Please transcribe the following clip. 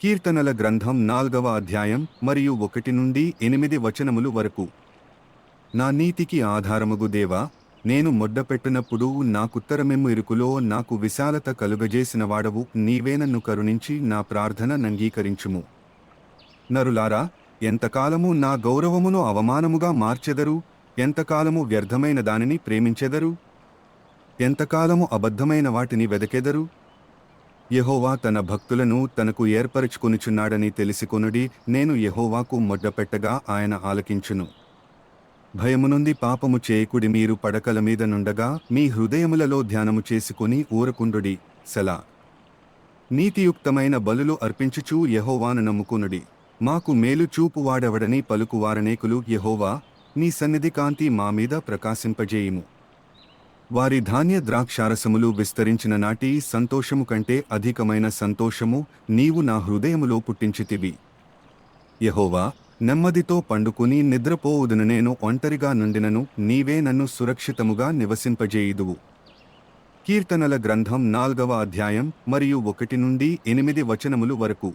కీర్తనల గ్రంథం నాల్గవ అధ్యాయం మరియు ఒకటి నుండి ఎనిమిది వచనములు వరకు. నా నీతికి ఆధారముగు దేవా నేను మొడ్డపెట్టినప్పుడు నాకుత్తరమెమ్ము ఇరుకులో నాకు విశాలత కలుగజేసిన వాడవు నీవే నన్ను కరుణించి నా ప్రార్థన నంగీకరించుము. నరులారా ఎంతకాలము నా గౌరవమును అవమానముగా మార్చెదరు? ఎంతకాలము వ్యర్థమైన దానిని ప్రేమించెదరు? ఎంతకాలము అబద్ధమైన వాటిని వెదకెదరు? యహోవా తన భక్తులను తనకు ఏర్పరచుకొనుచున్నాడని తెలిసికొనుడి నేను యహోవాకు మొడ్డపెట్టగా ఆయన ఆలకించును. భయము నుండి పాపము చేయకుడి మీరు పడకల మీద నుండగా మీ హృదయములలో ధ్యానము చేసుకుని ఊరకుండుడి సెలా. నీతియుక్తమైన బలులు అర్పించుచూ యహోవాను నమ్ముకునుడి. మాకు మేలు చూపు వాడెవడని పలుకువారనేకులు యెహోవా నీ సన్నిధి కాంతి మా మీద ప్రకాశింపజేయుము. వారి ధాన్య ద్రాక్షారసములు విస్తరించిన నాటి సంతోషము కంటే అధికమైన సంతోషము నీవు నా హృదయములో పుట్టించితివి. యహోవా నెమ్మదితో పండుకుని నిద్రపోవుదును నేను ఒంటరిగా నుండినను నీవే నన్ను సురక్షితముగా నివసింపజేయుదువు. కీర్తనల గ్రంథం నాల్గవ అధ్యాయం మరియు ఒకటి నుండి ఎనిమిది వచనములు వరకు.